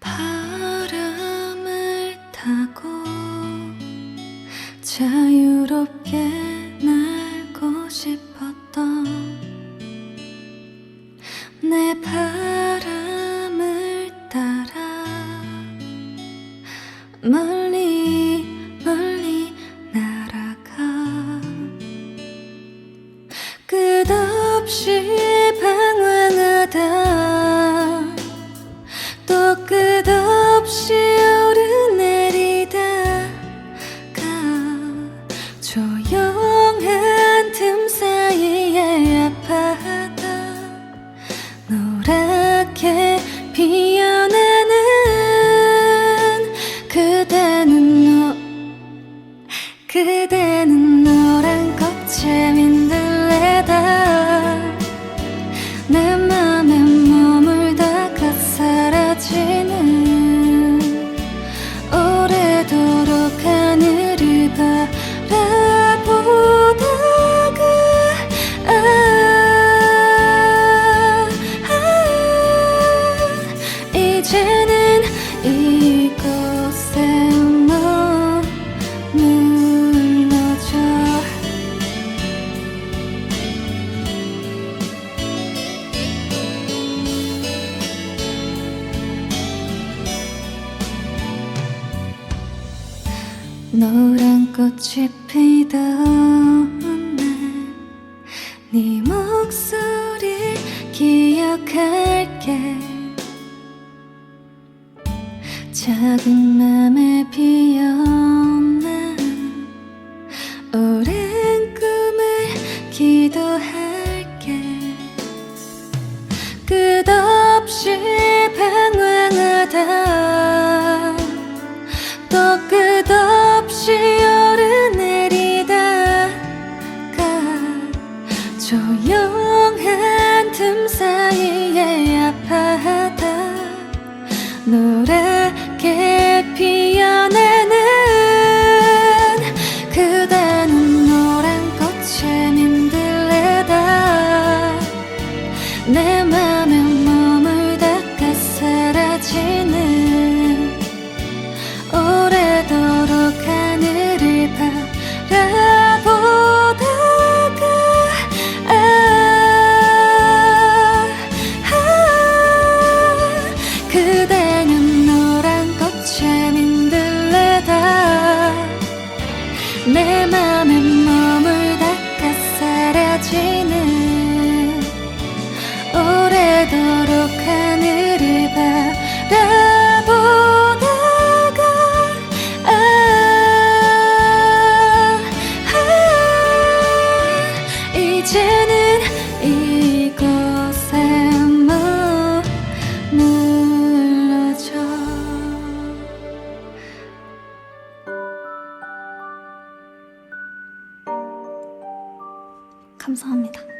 바람을 타고 자유롭게 날고 싶었던 내 바람을 따라 멀리 멀리 날아가. 끝없이 노랗게 피어나는 그대는 너 그대는 노란 민 노란 꽃이 피던 날네 목소리 기억할게. 작은 맘에 피어난 오랜 꿈을 기도할게. 끝없이 방황하다 내 감사합니다.